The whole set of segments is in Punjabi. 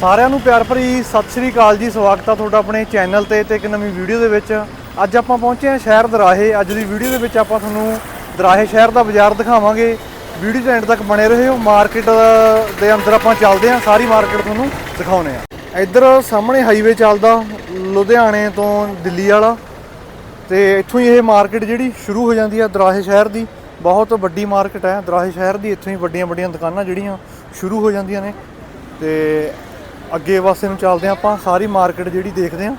ਸਾਰਿਆਂ ਨੂੰ ਪਿਆਰ ਭਰੀ ਸਤਿ ਸ੍ਰੀ ਅਕਾਲ ਜੀ, ਸਵਾਗਤ ਆ ਤੁਹਾਡਾ ਆਪਣੇ ਚੈਨਲ ਤੇ ਤੇ ਇੱਕ ਨਵੀਂ ਵੀਡੀਓ ਦੇ ਵਿੱਚ। ਅੱਜ ਆਪਾਂ ਪਹੁੰਚੇ ਹਾਂ ਸ਼ਹਿਰ ਦਰਾਹੇ। ਅੱਜ ਦੀ ਵੀਡੀਓ ਦੇ ਵਿੱਚ ਆਪਾਂ ਤੁਹਾਨੂੰ ਦਰਾਹੇ ਸ਼ਹਿਰ ਦਾ ਬਾਜ਼ਾਰ ਦਿਖਾਵਾਂਗੇ। ਵੀਡੀਓ ਦੇ ਐਂਡ ਤੱਕ ਬਣੇ ਰਹੋ। ਮਾਰਕੀਟ ਦੇ ਅੰਦਰ ਆਪਾਂ ਚੱਲਦੇ ਹਾਂ। ਸਾਰੀ ਮਾਰਕੀਟ ਤੁਹਾਨੂੰ ਦਿਖਾਉਨੇ ਆ ਇੱਧਰ ਸਾਹਮਣੇ ਹਾਈਵੇ ਚੱਲਦਾ, ਲੁਧਿਆਣੇ ਤੋਂ ਦਿੱਲੀ ਵਾਲਾ। ਤੇ ਇੱਥੋਂ ਹੀ ਇਹ ਮਾਰਕੀਟ ਜਿਹੜੀ ਸ਼ੁਰੂ ਹੋ ਜਾਂਦੀ ਹੈ ਦਰਾਹੇ ਸ਼ਹਿਰ ਦੀ। ਬਹੁਤ ਵੱਡੀ ਮਾਰਕੀਟ ਹੈ। ਦਰਾਹੇ ਸ਼ਹਿਰ ਦੀ ਇੱਥੋਂ ਹੀ ਵੱਡੀਆਂ ਵੱਡੀਆਂ ਦੁਕਾਨਾਂ ਜਿਹੜੀਆਂ ਸ਼ੁਰੂ ਹੋ ਜਾਂਦੀਆਂ ਨੇ। ਤੇ ਅੱਗੇ ਪਾਸੇ ਨੂੰ ਚੱਲਦੇ ਹਾਂ ਆਪਾਂ, ਸਾਰੀ ਮਾਰਕੀਟ ਜਿਹੜੀ ਦੇਖਦੇ ਹਾਂ।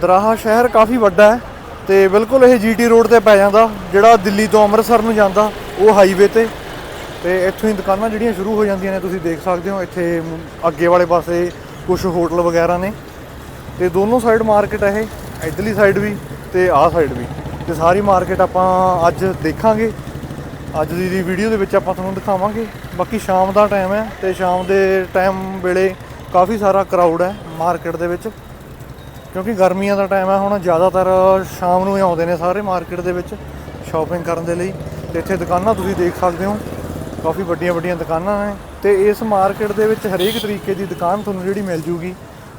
ਦਰਾਹਾ ਸ਼ਹਿਰ ਕਾਫੀ ਵੱਡਾ ਹੈ ਤੇ ਬਿਲਕੁਲ ਇਹ ਜੀਟੀ ਰੋਡ ਤੇ ਪੈ ਜਾਂਦਾ, ਜਿਹੜਾ ਦਿੱਲੀ ਤੋਂ ਅੰਮ੍ਰਿਤਸਰ ਨੂੰ ਜਾਂਦਾ, ਉਹ ਹਾਈਵੇ ਤੇ। ਤੇ ਇੱਥੋਂ ਹੀ ਦੁਕਾਨਾਂ ਜਿਹੜੀਆਂ ਸ਼ੁਰੂ ਹੋ ਜਾਂਦੀਆਂ ਨੇ, ਤੁਸੀਂ ਦੇਖ ਸਕਦੇ ਹੋ, ਇੱਥੇ ਅੱਗੇ ਵਾਲੇ ਪਾਸੇ ਕੁਝ ਹੋਟਲ ਵਗੈਰਾ ਨੇ। ਤੇ ਦੋਨੋਂ ਸਾਈਡ ਮਾਰਕੀਟ ਹੈ ਇਹ, ਇਧਰਲੀ ਸਾਈਡ ਵੀ ਤੇ ਆਹ ਸਾਈਡ ਵੀ। ਤੇ ਸਾਰੀ ਮਾਰਕੀਟ ਆਪਾਂ ਅੱਜ ਦੇਖਾਂਗੇ। ਅੱਜ ਦੀ ਦੀ ਵੀਡੀਓ ਦੇ ਵਿੱਚ ਆਪਾਂ ਤੁਹਾਨੂੰ ਦਿਖਾਵਾਂਗੇ। ਬਾਕੀ ਸ਼ਾਮ ਦਾ ਟਾਈਮ ਹੈ ਤੇ ਸ਼ਾਮ ਦੇ ਟਾਈਮ ਵੇਲੇ ਕਾਫੀ ਸਾਰਾ ਕਰਾਊਡ ਹੈ ਮਾਰਕੀਟ ਦੇ ਵਿੱਚ। ਕਿਉਂਕਿ ਗਰਮੀਆਂ ਦਾ ਟਾਈਮ ਹੈ, ਹੁਣ ਜ਼ਿਆਦਾਤਰ ਸ਼ਾਮ ਨੂੰ ਹੀ ਆਉਂਦੇ ਨੇ ਸਾਰੇ ਮਾਰਕੀਟ ਦੇ ਵਿੱਚ ਸ਼ਾਪਿੰਗ ਕਰਨ ਦੇ ਲਈ। ਤੇ ਇੱਥੇ ਦੁਕਾਨਾਂ ਤੁਸੀਂ ਦੇਖ ਸਕਦੇ ਹੋ, ਕਾਫੀ ਵੱਡੀਆਂ ਵੱਡੀਆਂ ਦੁਕਾਨਾਂ ਨੇ। ਤੇ ਇਸ ਮਾਰਕੀਟ ਦੇ ਵਿੱਚ ਹਰੇਕ ਤਰੀਕੇ ਦੀ ਦੁਕਾਨ ਤੁਹਾਨੂੰ ਜਿਹੜੀ ਮਿਲ ਜੂਗੀ।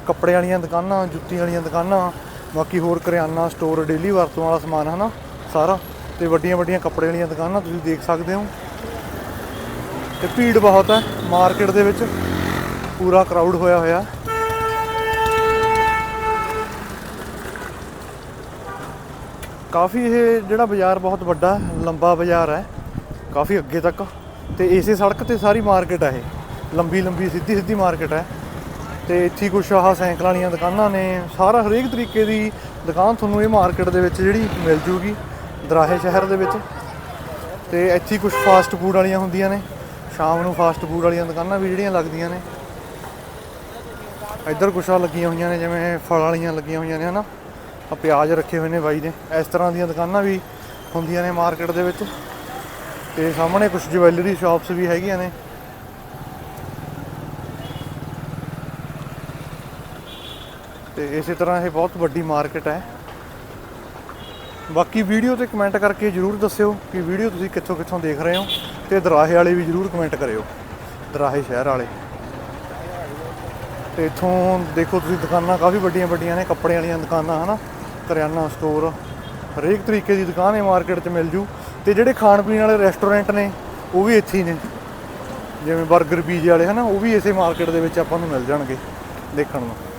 ਕੱਪੜੇ ਵਾਲੀਆਂ ਦੁਕਾਨਾਂ ਜੁੱਤੀ ਵਾਲੀਆਂ ਦੁਕਾਨਾਂ, ਬਾਕੀ ਹੋਰ ਕਰਿਆਨਾ ਸਟੋਰ ਡੇਲੀ ਵਰਤੋਂ ਵਾਲਾ ਸਮਾਨ, ਹਨਾ? ਸਾਰਾ। ਤੇ ਵੱਡੀਆਂ ਵੱਡੀਆਂ ਕੱਪੜੇ ਵਾਲੀਆਂ ਦੁਕਾਨਾਂ ਤੁਸੀਂ ਦੇਖ ਸਕਦੇ ਹੋ। ਤੇ ਭੀੜ ਬਹੁਤ ਹੈ ਮਾਰਕੀਟ ਦੇ ਵਿੱਚ। ਪੂਰਾ ਕਰਾਊਡ ਹੋਇਆ ਹੋਇਆ। ਕਾਫੀ ਇਹ ਜਿਹੜਾ ਬਾਜ਼ਾਰ ਬਹੁਤ ਵੱਡਾ, ਲੰਬਾ ਬਾਜ਼ਾਰ ਹੈ, ਕਾਫੀ ਅੱਗੇ ਤੱਕ। ਤੇ ਇਸੇ ਸੜਕ ਤੇ ਸਾਰੀ ਮਾਰਕੀਟ ਹੈ ਇਹ। ਲੰਬੀ ਲੰਬੀ, ਸਿੱਧੀ ਸਿੱਧੀ ਮਾਰਕੀਟ ਹੈ। ਤੇ ਇੱਥੇ ਕੁਛ ਆਹ ਸਾਈਕਲਾਂ ਵਾਲੀਆਂ ਦੁਕਾਨਾਂ ਨੇ। ਸਾਰਾ ਹਰੇਕ ਤਰੀਕੇ ਦੀ ਦੁਕਾਨ ਤੁਹਾਨੂੰ ਇਹ ਮਾਰਕੀਟ ਦੇ ਵਿੱਚ ਜਿਹੜੀ ਮਿਲ ਜੂਗੀ। ਦਰਾਹੇ ਸ਼ਹਿਰ ਦੇ ਵਿੱਚ। ਤੇ ਇੱਥੇ ਕੁਝ ਫਾਸਟ ਫੂਡ ਵਾਲੀਆਂ ਹੁੰਦੀਆਂ ਨੇ। ਸ਼ਾਮ ਨੂੰ ਫਾਸਟ ਫੂਡ ਵਾਲੀਆਂ ਦੁਕਾਨਾਂ ਵੀ ਜਿਹੜੀਆਂ ਲੱਗਦੀਆਂ ਨੇ। ਇੱਧਰ ਕੁਛ ਆ ਲੱਗੀਆਂ ਹੋਈਆਂ ਨੇ, ਜਿਵੇਂ ਫਲ ਵਾਲੀਆਂ ਲੱਗੀਆਂ ਹੋਈਆਂ ਨੇ, ਹਨਾ? ਆ ਪਿਆਜ਼ ਰੱਖੇ ਹੋਏ ਨੇ ਬਾਈ ਨੇ ਇਸ ਤਰ੍ਹਾਂ ਦੀਆਂ ਦੁਕਾਨਾਂ ਵੀ ਹੁੰਦੀਆਂ ਨੇ ਮਾਰਕੀਟ ਦੇ ਵਿੱਚ। ਤੇ ਸਾਹਮਣੇ ਕੁਝ ਜਵੈਲਰੀ ਸ਼ਾਪਸ ਵੀ ਹੈਗੀਆਂ ਨੇ। ਤੇ ਇਸੇ ਤਰ੍ਹਾਂ ਇਹ ਬਹੁਤ ਵੱਡੀ ਮਾਰਕੀਟ ਹੈ। ਬਾਕੀ ਵੀਡੀਓ ਤੇ ਕਮੈਂਟ ਕਰਕੇ ਜਰੂਰ ਦੱਸਿਓ ਕਿ ਵੀਡੀਓ ਤੁਸੀਂ ਕਿੱਥੋਂ ਕਿੱਥੋਂ ਦੇਖ ਰਹੇ ਹੋ ਤੇ ਦਰਾਹੇ ਵਾਲੇ ਵੀ ਜਰੂਰ ਕਮੈਂਟ ਕਰਿਓ। ਦਰਾਹੇ ਸ਼ਹਿਰ ਵਾਲੇ। ਤੇ ਇੱਥੋਂ ਦੇਖੋ ਤੁਸੀਂ ਦੁਕਾਨਾਂ ਕਾਫੀ ਵੱਡੀਆਂ ਵੱਡੀਆਂ ਨੇ, ਕੱਪੜੇ ਵਾਲੀਆਂ ਦੁਕਾਨਾਂ, ਹਨਾ? ਕਰਿਆਨਾ ਸਟੋਰ ਹਰੇਕ ਤਰੀਕੇ ਦੀ ਦੁਕਾਨ ਹੈ ਮਾਰਕੀਟ 'ਚ ਮਿਲ ਜੂ। ਤੇ ਜਿਹੜੇ ਖਾਣ ਪੀਣ ਵਾਲੇ ਰੈਸਟੋਰੈਂਟ ਨੇ, ਉਹ ਵੀ ਇੱਥੇ ਹੀ ਨੇ। ਜਿਵੇਂ 버ਗਰ ਪੀਜ਼ੇ ਵਾਲੇ, ਹਨਾ? ਉਹ ਵੀ ਇਸੇ ਮਾਰਕੀਟ ਦੇ ਵਿੱਚ ਆਪਾਂ ਨੂੰ ਮਿਲ ਜਾਣਗੇ ਦੇਖਣ ਨੂੰ।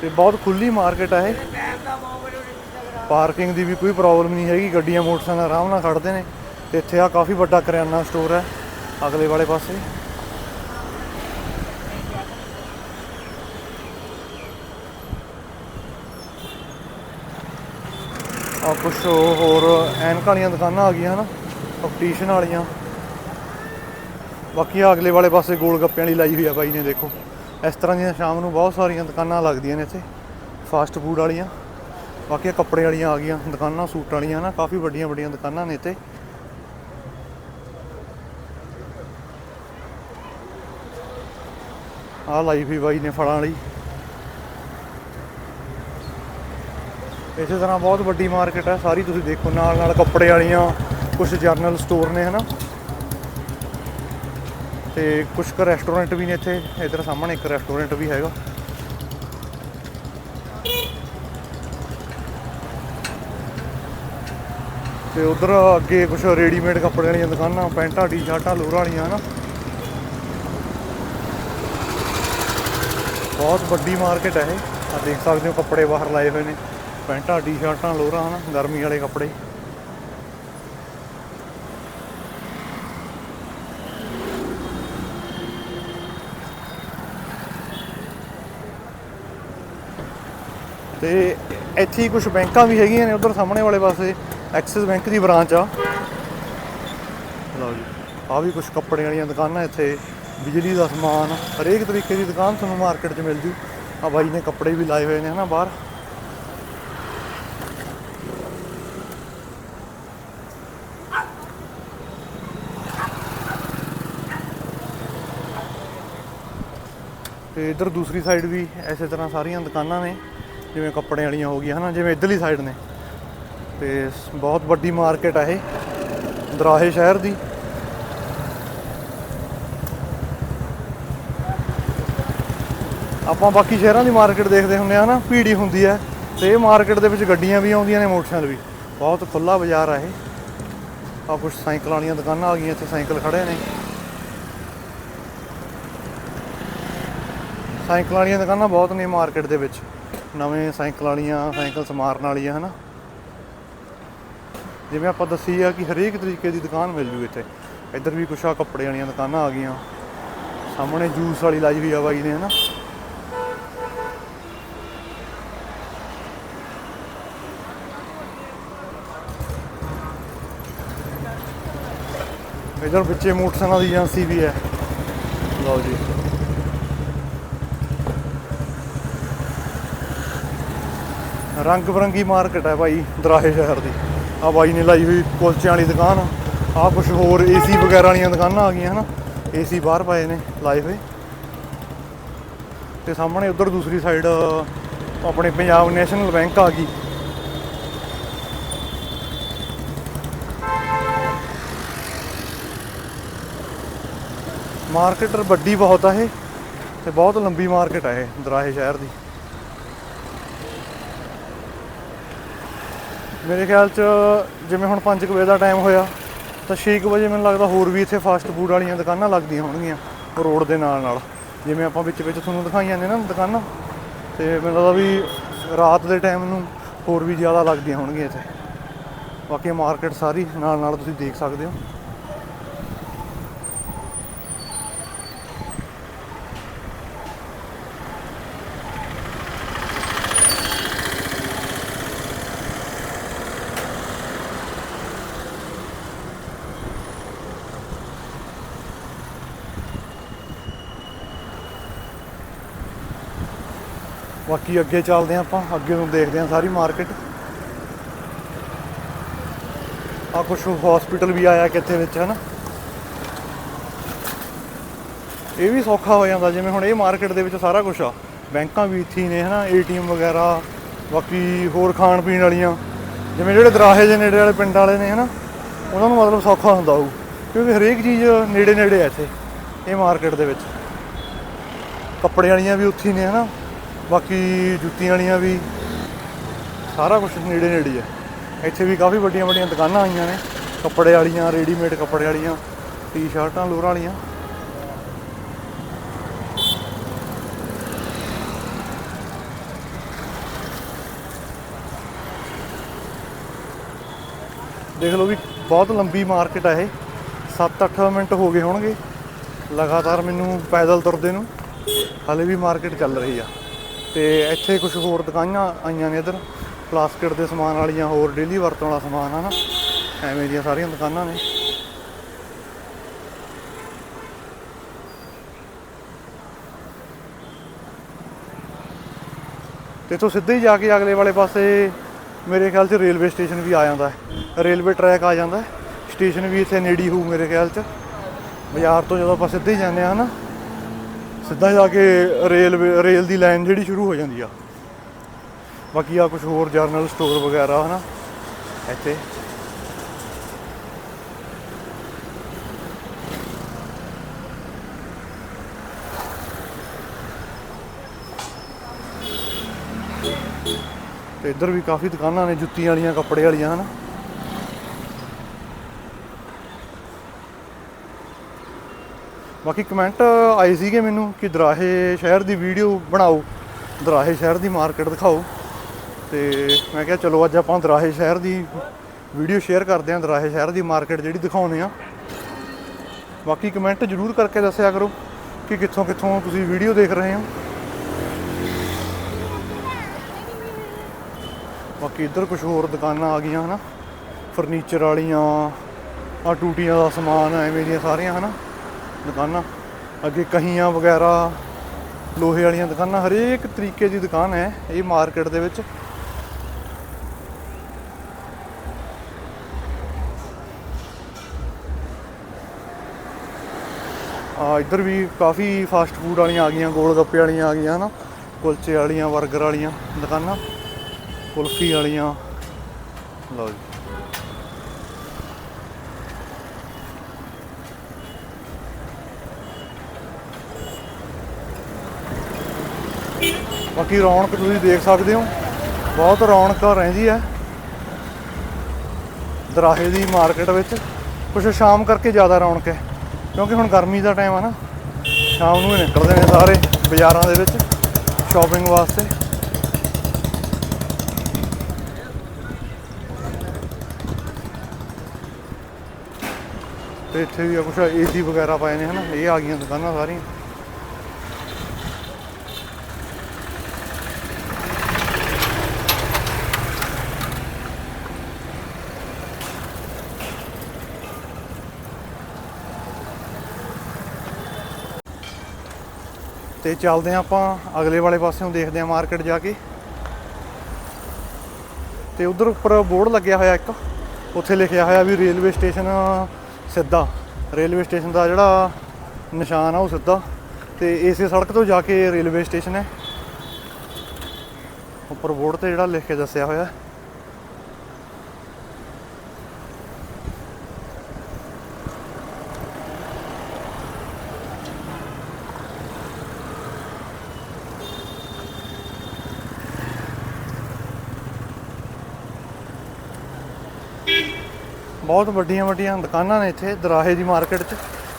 ਤੇ ਬਹੁਤ ਖੁੱਲੀ ਮਾਰਕੀਟ ਹੈ ਇਹ। ਪਾਰਕਿੰਗ ਦੀ ਵੀ ਕੋਈ ਪ੍ਰੋਬਲਮ ਨਹੀਂ ਹੈਗੀ, ਗੱਡੀਆਂ, ਮੋਟਰਸਾਈਕਲ ਆਰਾਮ ਨਾਲ ਖੜਦੇ ਨੇ। ਤੇ ਇੱਥੇ ਆ ਕਾਫੀ ਵੱਡਾ ਕਰਿਆਨਾ ਸਟੋਰ ਹੈ, ਅਗਲੇ ਵਾਲੇ ਪਾਸੇ। ਆ ਕੁਛ ਹੋਰ ਐਨਕ ਵਾਲੀਆਂ ਦੁਕਾਨਾਂ ਆ ਗਈਆਂ ਹਨਾ ਆਪਟੀਸ਼ਨ ਵਾਲੀਆਂ। ਬਾਕੀ ਅਗਲੇ ਵਾਲੇ ਪਾਸੇ ਗੋਲ ਗੱਪਿਆਂ ਵਾਲੀ ਲਾਈ ਹੋਈ ਆ ਬਾਈ ਨੇ, ਦੇਖੋ। ਇਸ ਤਰ੍ਹਾਂ ਦੀਆਂ ਸ਼ਾਮ ਨੂੰ ਬਹੁਤ ਸਾਰੀਆਂ ਦੁਕਾਨਾਂ ਲੱਗਦੀਆਂ ਨੇ ਇੱਥੇ। ਫਾਸਟ ਫੂਡ ਵਾਲੀਆਂ, ਬਾਕੀ ਕੱਪੜੇ ਵਾਲੀਆਂ ਆ ਗਈਆਂ, ਦੁਕਾਨਾਂ, ਸੂਟ ਵਾਲੀਆਂ ਨਾ ਕਾਫੀ ਵੱਡੀਆਂ ਵੱਡੀਆਂ ਦੁਕਾਨਾਂ ਨੇ ਇੱਥੇ। ਆਹ ਲਾਈ ਹੋਈ ਬਾਈ ਨੇ ਫਲਾਂ ਵਾਲੀ। ਇਸੇ ਤਰ੍ਹਾਂ ਬਹੁਤ ਵੱਡੀ ਮਾਰਕੀਟ ਹੈ, ਸਾਰੀ ਤੁਸੀਂ ਦੇਖੋ ਨਾਲ ਨਾਲ ਕੱਪੜੇ ਵਾਲੀਆਂ ਕੁਝ ਜਰਨਲ ਸਟੋਰ ਨੇ, ਹਨਾ। ਤੇ ਕੁਝ ਕੁ ਰੈਸਟੋਰੈਂਟ ਵੀ ਨੇ ਇੱਥੇ। ਇਧਰ ਸਾਹਮਣੇ ਇੱਕ ਰੈਸਟੋਰੈਂਟ ਵੀ ਹੈਗਾ। ਤੇ ਉਧਰ ਅੱਗੇ ਕੁਝ ਰੈਡੀਮੇਡ ਕੱਪੜੇ ਵਾਲੀਆਂ ਦੁਕਾਨਾਂ, ਪੈਂਟਾਂ, ਟੀ-ਸ਼ਰਟਾਂ ਲੋਰਾਂ ਵਾਲੀਆਂ, ਹਨਾ? ਬਹੁਤ ਵੱਡੀ ਮਾਰਕੀਟ ਹੈ ਇਹ। ਆ ਦੇਖ ਸਕਦੇ ਹੋ ਕੱਪੜੇ ਬਾਹਰ ਲਾਏ ਹੋਏ ਨੇ। ਪੈਂਟਾਂ, ਟੀ-ਸ਼ਰਟਾਂ ਲੋਰਾਂ ਹਨਾ? ਗਰਮੀ ਵਾਲੇ ਕੱਪੜੇ। ਤੇ ਇੱਥੇ ਹੀ ਕੁਝ ਬੈਂਕਾਂ ਵੀ ਹੈਗੀਆਂ ਨੇ ਉਧਰ ਸਾਹਮਣੇ ਵਾਲੇ ਪਾਸੇ ਐਕਸਿਸ ਬੈਂਕ ਦੀ ਬ੍ਰਾਂਚ ਆ। ਲਓ ਜੀ ਆ ਵੀ ਕੁਝ ਕੱਪੜੇ ਵਾਲੀਆਂ ਦੁਕਾਨਾਂ ਇੱਥੇ, ਬਿਜਲੀ ਦਾ ਸਮਾਨ, ਹਰੇਕ ਤਰੀਕੇ ਦੀ ਦੁਕਾਨ ਤੁਹਾਨੂੰ ਮਾਰਕੀਟ 'ਚ ਮਿਲ ਜੂ। ਆ ਬਾਈ ਨੇ ਕੱਪੜੇ ਵੀ ਲਾਏ ਹੋਏ ਨੇ ਹਨਾ ਬਾਹਰ। ਤੇ ਇਧਰ ਦੂਸਰੀ ਸਾਈਡ ਵੀ ਐਸੇ ਤਰ੍ਹਾਂ ਸਾਰੀਆਂ ਦੁਕਾਨਾਂ ਨੇ। ਜਿਵੇਂ ਕੱਪੜੇ ਵਾਲੀਆਂ ਹੋ ਗਈਆਂ, ਹਨਾ, ਜਿਵੇਂ ਇਧਰਲੀ ਸਾਈਡ ਨੇ। ਤੇ ਬਹੁਤ ਵੱਡੀ ਮਾਰਕੀਟ ਆ ਇਹ, ਦਰਾਹੇ ਸ਼ਹਿਰ ਦੀ। ਆਪਾਂ ਬਾਕੀ ਸ਼ਹਿਰਾਂ ਦੀ ਮਾਰਕੀਟ ਦੇਖਦੇ ਹੁੰਦੇ ਆ ਨਾ ਭੀੜੀ ਹੁੰਦੀ ਹੈ ਤੇ ਇਹ ਮਾਰਕੀਟ ਦੇ ਵਿੱਚ ਗੱਡੀਆਂ ਵੀ ਆਉਂਦੀਆਂ ਨੇ, ਮੋਟਰਸਾਈਕਲ ਵੀ। ਬਹੁਤ ਖੁੱਲਾ ਬਾਜ਼ਾਰ ਆ ਇਹ। ਆ ਕੁਝ ਸਾਈਕਲ ਵਾਲੀਆਂ ਦੁਕਾਨਾਂ ਆ ਗਈਆਂ, ਇੱਥੇ ਸਾਈਕਲ ਖੜੇ ਨੇ। ਸਾਈਕਲ ਵਾਲੀਆਂ ਦੁਕਾਨਾਂ ਬਹੁਤ ਨੇ ਮਾਰਕੀਟ ਦੇ ਵਿੱਚ। ਨਵੇਂ ਸਾਈਕਲ ਵਾਲੀਆਂ, ਸਾਈਕਲ ਸਮਾਰਨ ਵਾਲੀਆਂ, ਹਨਾ? ਜਿਵੇਂ ਆਪਾਂ ਦੱਸੀ ਆ ਕਿ ਹਰੇਕ ਤਰੀਕੇ ਦੀ ਦੁਕਾਨ ਮਿਲ ਜੂ ਇੱਥੇ। ਇੱਧਰ ਵੀ ਕੁਛ ਆ, ਕੱਪੜੇ ਵਾਲੀਆਂ ਦੁਕਾਨਾਂ ਆ ਗਈਆਂ। ਸਾਹਮਣੇ ਜੂਸ ਵਾਲੀ ਲਾਈ ਹੋਈ ਆ ਬਾਈ ਨੇ, ਹਨਾ? ਇਧਰ ਵਿੱਚੇ ਮੋਟਰਸਾਈਕਲਾਂ ਦੀ ਏਜੰਸੀ ਵੀ ਹੈ। ਲਓ ਜੀ। ਰੰਗ ਬਰੰਗੀ ਮਾਰਕੀਟ ਹੈ ਭਾਈ ਦਰਾਹੇ ਸ਼ਹਿਰ ਦੀ। ਆ ਬਾਈ ਨੇ ਲਾਈ ਹੋਈ ਕੁਲਚਿਆਂ ਵਾਲੀ ਦੁਕਾਨ। ਆ ਕੁਝ ਹੋਰ ਏਸੀ ਵਗੈਰਾ ਵਾਲੀਆਂ ਦੁਕਾਨਾਂ ਆ ਗਈਆਂ ਹਨਾ। ਏਸੀ ਬਾਹਰ ਪਏ ਨੇ, ਲਾਏ ਹੋਏ। ਤੇ ਸਾਹਮਣੇ ਉਧਰ ਦੂਸਰੀ ਸਾਈਡ, ਆਪਣੇ ਪੰਜਾਬ ਨੈਸ਼ਨਲ ਬੈਂਕ ਆ ਗਈ। ਮਾਰਕੀਟ ਵੱਡੀ ਬਹੁਤ ਆ ਇਹ, ਤੇ ਬਹੁਤ ਲੰਬੀ ਮਾਰਕੀਟ ਆ ਇਹ ਦਰਾਹੇ ਸ਼ਹਿਰ ਦੀ। ਮੇਰੇ ਖਿਆਲ ਚ ਜਿਵੇਂ ਹੁਣ 5 ਵਜੇ ਦਾ ਟਾਈਮ ਹੋਇਆ, ਤਾਂ 6 ਵਜੇ ਮੈਨੂੰ ਲੱਗਦਾ ਹੋਰ ਵੀ ਇੱਥੇ ਫਾਸਟ ਫੂਡ ਵਾਲੀਆਂ ਦੁਕਾਨਾਂ ਲੱਗਦੀਆਂ ਹੋਣਗੀਆਂ ਰੋਡ ਦੇ ਨਾਲ ਨਾਲ। ਜਿਵੇਂ ਆਪਾਂ ਵਿੱਚ ਵਿੱਚ ਤੁਹਾਨੂੰ ਦਿਖਾਈਆਂ ਨੇ ਨਾ ਦੁਕਾਨਾਂ, ਤੇ ਮੈਨੂੰ ਲੱਗਦਾ ਵੀ ਰਾਤ ਦੇ ਟਾਈਮ ਨੂੰ ਹੋਰ ਵੀ ਜ਼ਿਆਦਾ ਲੱਗਦੀਆਂ ਹੋਣਗੀਆਂ ਇੱਥੇ। ਬਾਕੀ ਮਾਰਕੀਟ ਸਾਰੀ ਨਾਲ ਨਾਲ ਤੁਸੀਂ ਦੇਖ ਸਕਦੇ ਹੋ। ਬਾਕੀ ਅੱਗੇ ਚੱਲਦੇ ਹਾਂ ਆਪਾਂ, ਅੱਗੇ ਨੂੰ ਦੇਖਦੇ ਹਾਂ ਸਾਰੀ ਮਾਰਕੀਟ ਆ ਕੁਛ ਹਸਪੀਟਲ ਵੀ ਆਇਆ ਕਿੱਥੇ ਵਿੱਚ, ਹਨਾ? ਇਹ ਵੀ ਸੌਖਾ ਹੋ ਜਾਂਦਾ, ਜਿਵੇਂ ਹੁਣ ਇਹ ਮਾਰਕੀਟ ਦੇ ਵਿੱਚ ਸਾਰਾ ਕੁਝ ਆ। ਬੈਂਕਾਂ ਵੀ ਇੱਥੇ ਹੀ ਨੇ, ਹਨਾ? ਏਟੀਐਮ ਵਗੈਰਾ, ਬਾਕੀ ਹੋਰ ਖਾਣ ਪੀਣ ਵਾਲੀਆਂ। ਜਿਵੇਂ ਜਿਹੜੇ ਦਰਾਹੇ ਦੇ ਨੇੜੇ ਵਾਲੇ ਪਿੰਡ ਵਾਲੇ ਨੇ, ਹਨਾ? ਉਹਨਾਂ ਨੂੰ ਮਤਲਬ ਸੌਖਾ ਹੁੰਦਾ ਹੋਊ, ਕਿਉਂਕਿ ਹਰੇਕ ਚੀਜ਼ ਨੇੜੇ ਨੇੜੇ ਆ ਇੱਥੇ, ਇਹ ਮਾਰਕੀਟ ਦੇ ਵਿੱਚ। ਕੱਪੜੇ ਵਾਲੀਆਂ ਵੀ ਉੱਥੇ ਹੀ ਨੇ, ਹਨਾ? ਬਾਕੀ ਜੁੱਤੀਆਂ ਵਾਲੀਆਂ ਵੀ ਸਾਰਾ ਕੁਝ ਨੇੜੇ ਨੇੜੇ ਹੈ ਇੱਥੇ ਵੀ ਕਾਫੀ ਵੱਡੀਆਂ ਵੱਡੀਆਂ ਦੁਕਾਨਾਂ ਆਈਆਂ ਨੇ, ਕੱਪੜੇ ਵਾਲੀਆਂ ਰੈਡੀਮੇਡ ਕੱਪੜੇ ਵਾਲੀਆਂ ਟੀ-ਸ਼ਰਟਾਂ ਲੋਰਾਂ ਵਾਲੀਆਂ। ਦੇਖ ਲਓ ਵੀ ਬਹੁਤ ਲੰਬੀ ਮਾਰਕੀਟ ਆ ਇਹ। 7-8 ਮਿੰਟ ਹੋ ਗਏ ਹੋਣਗੇ। ਲਗਾਤਾਰ ਮੈਨੂੰ ਪੈਦਲ ਤੁਰਦੇ ਨੂੰ। ਹਾਲੇ ਵੀ ਮਾਰਕੀਟ ਚੱਲ ਰਹੀ ਆ। ਤੇ ਇੱਥੇ ਕੁਝ ਹੋਰ ਦੁਕਾਨਾਂ ਆਈਆਂ ਨੇ ਇਧਰ। ਪਲਾਸਟਿਕ ਦੇ ਸਮਾਨ ਵਾਲੀਆਂ ਹੋਰ ਡੇਲੀ ਵਰਤਣ ਵਾਲਾ ਸਮਾਨ ਆ ਨਾ। ਐਵੇਂ ਦੀਆਂ ਸਾਰੀਆਂ ਦੁਕਾਨਾਂ ਨੇ। ਤੇ ਇੱਥੋਂ ਸਿੱਧੇ ਹੀ ਜਾ ਕੇ ਅਗਲੇ ਵਾਲੇ ਪਾਸੇ ਮੇਰੇ ਖਿਆਲ 'ਚ ਰੇਲਵੇ ਸਟੇਸ਼ਨ ਵੀ ਆ ਜਾਂਦਾ ਹੈ। ਰੇਲਵੇ ਟਰੈਕ ਆ ਜਾਂਦਾ ਹੈ। ਸਟੇਸ਼ਨ ਵੀ ਇੱਥੇ ਨੇੜੀ ਹੋਊ ਮੇਰੇ ਖਿਆਲ 'ਚ। ਬਾਜ਼ਾਰ ਤੋਂ ਜਦੋਂ ਆਪਾਂ ਸਿੱਧੇ ਹੀ ਜਾਂਦੇ ਆ ਨਾ ਸਿੱਧਾ ਜਾ ਕੇ ਰੇਲ ਰੇਲ ਦੀ ਲਾਈਨ ਜਿਹੜੀ ਸ਼ੁਰੂ ਹੋ ਜਾਂਦੀ ਆ। ਬਾਕੀ ਆ ਕੁਝ ਹੋਰ ਜਰਨਲ ਸਟੋਰ ਵਗੈਰਾ, ਹਨਾ? ਇੱਥੇ। ਤੇ ਇੱਧਰ ਵੀ ਕਾਫੀ ਦੁਕਾਨਾਂ ਨੇ ਜੁੱਤੀਆਂ ਵਾਲੀਆਂ, ਕੱਪੜੇ ਵਾਲੀਆਂ, ਹਨਾ? ਬਾਕੀ ਕਮੈਂਟ ਆਏ ਸੀਗੇ ਮੈਨੂੰ ਕਿ ਦਰਾਹੇ ਸ਼ਹਿਰ ਦੀ ਵੀਡੀਓ ਬਣਾਓ, ਦਰਾਹੇ ਸ਼ਹਿਰ ਦੀ ਮਾਰਕੀਟ ਦਿਖਾਓ। ਤੇ ਮੈਂ ਕਿਹਾ ਚਲੋ ਅੱਜ ਆਪਾਂ ਦਰਾਹੇ ਸ਼ਹਿਰ ਦੀ ਵੀਡੀਓ ਸ਼ੇਅਰ ਕਰਦੇ ਹਾਂ, ਦਰਾਹੇ ਸ਼ਹਿਰ ਦੀ ਮਾਰਕੀਟ ਜਿਹੜੀ ਦਿਖਾਉਂਦੇ ਆ ਬਾਕੀ ਕਮੈਂਟ ਜਰੂਰ ਕਰਕੇ ਦੱਸਿਆ ਕਰੋ ਕਿ ਕਿੱਥੋਂ ਕਿੱਥੋਂ ਤੁਸੀਂ ਵੀਡੀਓ ਦੇਖ ਰਹੇ ਹੋ। ਬਾਕੀ ਇੱਧਰ ਕੁਝ ਹੋਰ ਦੁਕਾਨਾਂ ਆ ਗਈਆਂ ਹਨਾ। ਫਰਨੀਚਰ ਵਾਲੀਆਂ ਆ ਟੂਟੀਆਂ ਦਾ ਸਮਾਨ ਐਵੇਂ ਦੀਆਂ ਸਾਰੀਆਂ ਹਨਾ। ਦੁਕਾਨਾਂ, ਅੱਗੇ ਕਹੀਆਂ ਵਗੈਰਾ, ਲੋਹੇ ਵਾਲੀਆਂ ਦੁਕਾਨਾਂ, ਹਰੇਕ ਤਰੀਕੇ ਦੀ ਦੁਕਾਨ ਹੈ ਇਹ ਮਾਰਕੀਟ ਦੇ ਵਿੱਚ। ਆ, ਇੱਧਰ ਵੀ ਕਾਫੀ ਫਾਸਟ ਫੂਡ ਵਾਲੀਆਂ ਆ ਗਈਆਂ ਗੋਲ ਗੱਪੇ ਵਾਲੀਆਂ ਆ ਗਈਆਂ, ਹਨਾ? ਕੁਲਚੇ ਵਾਲੀਆਂ 버ਗਰ ਵਾਲੀਆਂ ਦੁਕਾਨਾਂ, ਕੁਲਫੀ ਵਾਲੀਆਂ। ਲਓ ਜੀ। ਬਾਕੀ ਰੌਣਕ ਤੁਸੀਂ ਦੇਖ ਸਕਦੇ ਹੋ। ਬਹੁਤ ਰੌਣਕ ਰਹਿੰਦੀ ਹੈ। ਦਰਾਹੇ ਦੀ ਮਾਰਕੀਟ ਵਿੱਚ। ਕੁਛ ਸ਼ਾਮ ਕਰਕੇ ਜ਼ਿਆਦਾ ਰੌਣਕ ਹੈ। ਕਿਉਂਕਿ ਹੁਣ ਗਰਮੀ ਦਾ ਟਾਈਮ ਆ ਨਾ। ਸ਼ਾਮ ਨੂੰ ਹੀ ਨਿਕਲਦੇ ਨੇ ਸਾਰੇ ਬਾਜ਼ਾਰਾਂ ਦੇ ਵਿੱਚ ਸ਼ਾਪਿੰਗ ਵਾਸਤੇ। ਤੇ ਇੱਥੇ ਵੀ ਆ ਕੁਛ ਏਸੀ ਵਗੈਰਾ ਪਾਏ ਨੇ ਹਨਾ। ਇਹ ਆ ਗਈਆਂ ਦੁਕਾਨਾਂ ਸਾਰੀਆਂ। ਤੇ ਚੱਲਦੇ ਹਾਂ ਆਪਾਂ ਅਗਲੇ ਵਾਲੇ ਪਾਸਿਓਂ, ਦੇਖਦੇ ਹਾਂ ਮਾਰਕੀਟ ਜਾ ਕੇ। ਤੇ ਉਧਰ ਉੱਪਰ ਬੋਰਡ ਲੱਗਿਆ ਹੋਇਆ ਇੱਕ, ਉੱਥੇ ਲਿਖਿਆ ਹੋਇਆ ਵੀ ਰੇਲਵੇ ਸਟੇਸ਼ਨ ਸਿੱਧਾ। ਰੇਲਵੇ ਸਟੇਸ਼ਨ ਦਾ ਜਿਹੜਾ ਨਿਸ਼ਾਨ ਆ ਉਹ ਸਿੱਧਾ। ਤੇ ਇਸੇ ਸੜਕ ਤੋਂ ਜਾ ਕੇ ਰੇਲਵੇ ਸਟੇਸ਼ਨ ਹੈ। ਉੱਪਰ ਬੋਰਡ ਤੇ ਜਿਹੜਾ ਲਿਖ ਕੇ ਦੱਸਿਆ ਹੋਇਆ। ਬਹੁਤ ਵੱਡੀਆਂ ਵੱਡੀਆਂ ਦੁਕਾਨਾਂ ਨੇ ਇੱਥੇ, ਦਰਾਹੇ ਦੀ ਮਾਰਕੀਟ 'ਚ।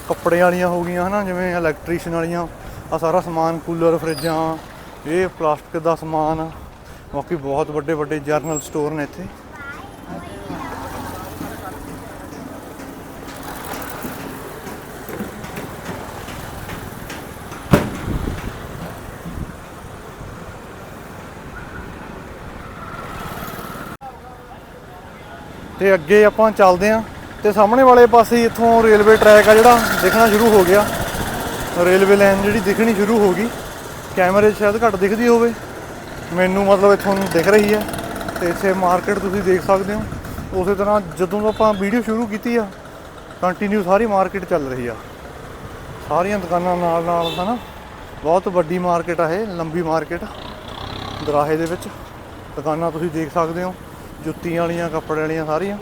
ਕੱਪੜੇ ਵਾਲੀਆਂ ਹੋ ਗਈਆਂ, ਹਨਾ, ਜਿਵੇਂ ਇਲੈਕਟ੍ਰੀਸ਼ੀਅਨ ਵਾਲੀਆਂ। ਆ ਸਾਰਾ ਸਮਾਨ, ਕੂਲਰ, ਫਰਿੱਜਾਂ, ਇਹ ਪਲਾਸਟਿਕ ਦਾ ਸਮਾਨ। ਬਾਕੀ ਬਹੁਤ ਵੱਡੇ ਵੱਡੇ ਜਰਨਲ ਸਟੋਰ ਨੇ ਇੱਥੇ। ਤੇ ਅੱਗੇ ਆਪਾਂ ਚੱਲਦੇ ਆਂ ਤੇ ਸਾਹਮਣੇ ਵਾਲੇ ਪਾਸੇ ਇੱਥੋਂ ਰੇਲਵੇ ਟਰੈਕ ਆ ਜਿਹੜਾ ਦਿਖਣਾ ਸ਼ੁਰੂ ਹੋ ਗਿਆ। ਰੇਲਵੇ ਲਾਈਨ ਜਿਹੜੀ ਦਿਖਣੀ ਸ਼ੁਰੂ ਹੋ ਗਈ। ਕੈਮਰੇ 'ਚ ਸ਼ਾਇਦ ਘੱਟ ਦਿਖਦੀ ਹੋਵੇ। ਮੈਨੂੰ ਮਤਲਬ ਇੱਥੋਂ ਦਿਖ ਰਹੀ ਹੈ ਤੇ ਇੱਥੇ ਮਾਰਕੀਟ ਤੁਸੀਂ ਦੇਖ ਸਕਦੇ ਹੋ। ਉਸੇ ਤਰ੍ਹਾਂ ਜਦੋਂ ਆਪਾਂ ਵੀਡੀਓ ਸ਼ੁਰੂ ਕੀਤੀ ਆ ਕੰਟੀਨਿਊ ਸਾਰੀ ਮਾਰਕੀਟ ਚੱਲ ਰਹੀ ਆ। ਸਾਰੀਆਂ ਦੁਕਾਨਾਂ ਨਾਲ ਨਾਲ ਹਨਾ, ਬਹੁਤ ਵੱਡੀ ਮਾਰਕੀਟ ਆ ਇਹ, ਲੰਬੀ ਮਾਰਕੀਟ ਦਰਾਹੇ ਦੇ ਵਿੱਚ ਦੁਕਾਨਾਂ ਤੁਸੀਂ ਦੇਖ ਸਕਦੇ ਹੋ। ਜੁੱਤੀਆਂ ਵਾਲੀਆਂ, ਕੱਪੜੇ ਵਾਲੀਆਂ ਸਾਰੀਆਂ।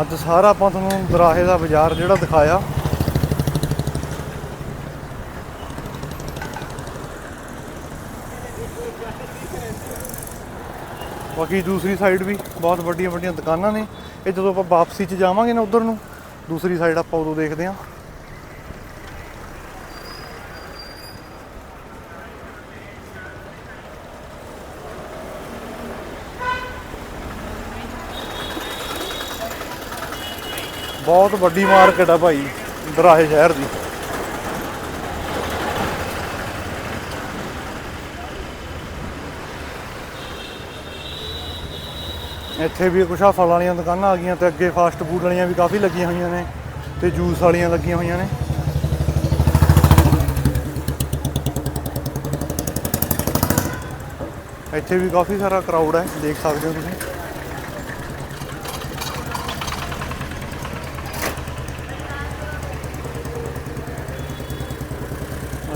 ਅੱਜ ਸਾਰਾ ਆਪਾਂ ਤੁਹਾਨੂੰ ਦਰਾਹੇ ਦਾ ਬਾਜ਼ਾਰ ਜਿਹੜਾ ਦਿਖਾਇਆ। ਬਾਕੀ ਦੂਸਰੀ ਸਾਈਡ ਵੀ ਬਹੁਤ ਵੱਡੀਆਂ ਵੱਡੀਆਂ ਦੁਕਾਨਾਂ ਨੇ। ਇਹ ਜਦੋਂ ਆਪਾਂ ਵਾਪਸੀ 'ਚ ਜਾਵਾਂਗੇ ਨਾ ਉਧਰ ਨੂੰ, ਦੂਸਰੀ ਸਾਈਡ ਆਪਾਂ ਉਦੋਂ ਦੇਖਦੇ ਹਾਂ। ਬਹੁਤ ਵੱਡੀ ਮਾਰਕੀਟ ਆ ਭਾਈ, ਦਰਾਹੇ ਸ਼ਹਿਰ ਦੀ। ਇੱਥੇ ਵੀ ਕੁਛ ਆ ਫਲਾਂ ਵਾਲੀਆਂ ਦੁਕਾਨਾਂ ਆ ਗਈਆਂ ਤੇ ਅੱਗੇ ਫਾਸਟ ਫੂਡ ਵਾਲੀਆਂ ਵੀ ਕਾਫੀ ਲੱਗੀਆਂ ਹੋਈਆਂ ਨੇ ਤੇ ਜੂਸ ਵਾਲੀਆਂ ਲੱਗੀਆਂ ਹੋਈਆਂ ਨੇ। ਇੱਥੇ ਵੀ ਕਾਫੀ ਸਾਰਾ ਕਰਾਊਡ ਹੈ, ਦੇਖ ਸਕਦੇ ਹੋ ਤੁਸੀਂ।